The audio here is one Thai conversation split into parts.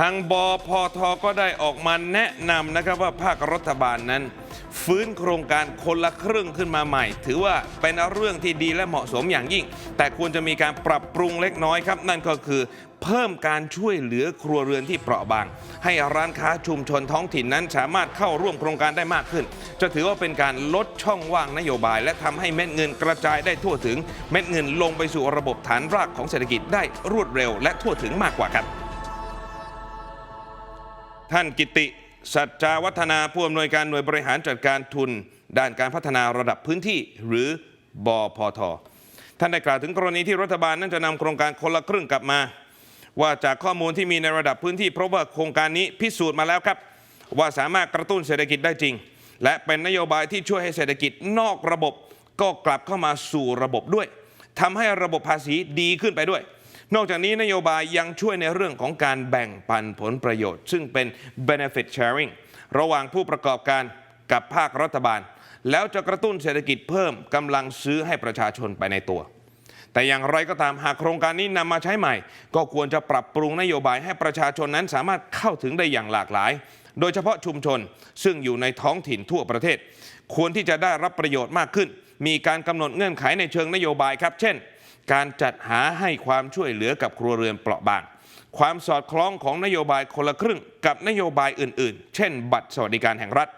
ทางบพทก็ได้ออกมาแนะนำนะครับว่าภาครัฐบาลนั้น ฟื้นโครงการคนละครึ่งขึ้นมาใหม่ ถือว่าเป็นเรื่องที่ดีและเหมาะสมอย่างยิ่ง แต่ควรจะมีการปรับปรุงเล็กน้อยครับ นั่นก็คือเพิ่มการช่วยเหลือครัวเรือนที่เปราะบาง ให้ร้านค้าชุมชนท้องถิ่นนั้นสามารถเข้าร่วมโครงการได้มากขึ้น จะถือว่าเป็นการลดช่องว่างนโยบาย และทำให้เม็ดเงินกระจายได้ทั่วถึง เม็ดเงินลงไปสู่ระบบฐานรากของเศรษฐกิจได้รวดเร็ว และทั่วถึงมากกว่าครับ ท่านกิติสัจจาวัฒนาผู้อำนวยการหน่วยบริหารจัดการทุน ด้านการพัฒนาระดับพื้นที่หรือบอพทท่านได้กล่าวถึงกรณีที่รัฐบาลนั้นจะนำโครงการคนละครึ่งกลับมา ว่าจากข้อมูลที่มีในระดับพื้นที่เพราะว่าโครงการนี้พิสูจน์มาแล้วครับ ว่าสามารถกระตุ้นเศรษฐกิจได้จริง และเป็นนโยบายที่ช่วยให้เศรษฐกิจนอกระบบ ก็กลับเข้ามาสู่ระบบด้วยทำให้ระบบภาษีดีขึ้นไปด้วย นอกจากนี้นโยบายยังช่วยในเรื่องของการแบ่งปันผลประโยชน์ ซึ่งเป็น benefit sharing ระหว่างผู้ประกอบการกับภาครัฐบาล แล้วจะกระตุ้นเศรษฐกิจเพิ่มกำลังซื้อให้ประชาชนไปในตัว แต่อย่างไรก็ตามหากโครงการนี้นำมาใช้ใหม่ ก็ควรจะปรับปรุงนโยบายให้ประชาชนนั้นสามารถเข้าถึงได้อย่างหลากหลาย โดยเฉพาะชุมชนซึ่งอยู่ในท้องถิ่นทั่วประเทศ ควรที่จะได้รับประโยชน์มากขึ้น มีการกำหนดเงื่อนไขในเชิงนโยบายครับ เช่น การจัดหาให้ความช่วยเหลือกับครัวเรือนเปราะบางความสอดคล้องของนโยบายคนละครึ่งกับนโยบายอื่นๆ เช่น บัตรสวัสดิการแห่งรัฐ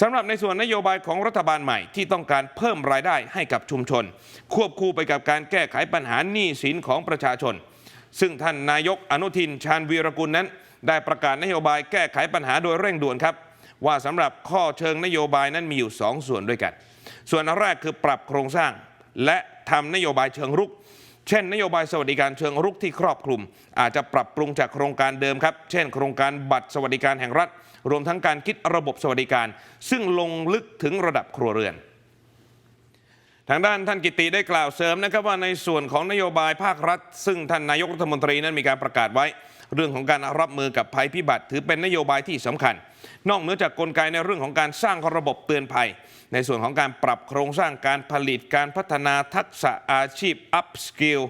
สำหรับในส่วนนโยบายของรัฐบาลใหม่ที่ต้องการเพิ่มรายได้ให้กับชุมชน ควบคู่ไปกับการแก้ไขปัญหาหนี้สินของประชาชน ซึ่งท่านนายกอนุทินชาญวีรกุลนั้น ได้ประกาศนโยบายแก้ไขปัญหาโดยเร่งด่วนครับ ว่าสำหรับข้อเชิงนโยบายนั้นมีอยู่ 2 ส่วนด้วยกัน ส่วนแรกคือปรับโครงสร้าง และทำนโยบายเชิงรุก เช่น นโยบายสวัสดิการเชิงรุกที่ครอบคลุม อาจจะปรับปรุงจากโครงการเดิมครับ เช่น โครงการบัตรสวัสดิการแห่งรัฐ รวมทั้งการคิดระบบสวัสดิการ ซึ่งลงลึกถึงระดับครัวเรือน ทางด้านท่านกิติได้กล่าวเสริมนะครับว่าในส่วนของนโยบายภาครัฐ ซึ่งท่านนายกรัฐมนตรีนั้นมีการประกาศไว้ เรื่องของการรับมือกับภัยพิบัติ ถือเป็นนโยบายที่สำคัญ นอกเหนือจากกลไกในเรื่องของการสร้างระบบเตือนภัย ในส่วนของการปรับโครงสร้างการผลิตการพัฒนาทักษะอาชีพ up skill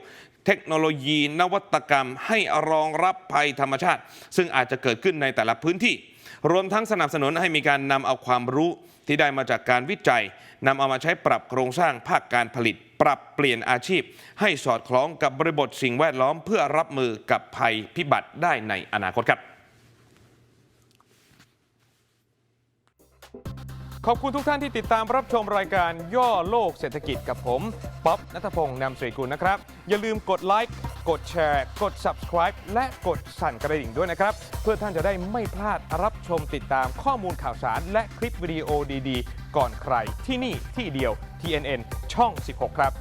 เทคโนโลยีนวัตกรรม ให้รองรับภัยธรรมชาติ ซึ่งอาจจะเกิดขึ้นในแต่ละพื้นที่ รวมทั้งสนับสนุนให้มีการนำเอาความรู้ที่ได้มาจากการวิจัยนำเอามาใช้ปรับโครงสร้างภาคการผลิต ปรับเปลี่ยนอาชีพ ให้สอดคล้องกับบริบทสิ่งแวดล้อมเพื่อรับมือกับภัยพิบัติได้ในอนาคตครับ ขอบคุณทุกท่านที่ติดตามรับชมรายการย่อโลกเศรษฐกิจกับผมป๊อบนัทพงศ์นำสรีกุลนะครับ อย่าลืมกดไลค์กดแชร์ กด subscribe และกดสั่นกระดิ่งด้วยนะครับ เพื่อท่านจะได้ไม่พลาดรับชมติดตามข้อมูลข่าวสาร และคลิปวิดีโอดีๆ ก่อนใครที่นี่ที่เดียว TNN ช่อง 16 ครับ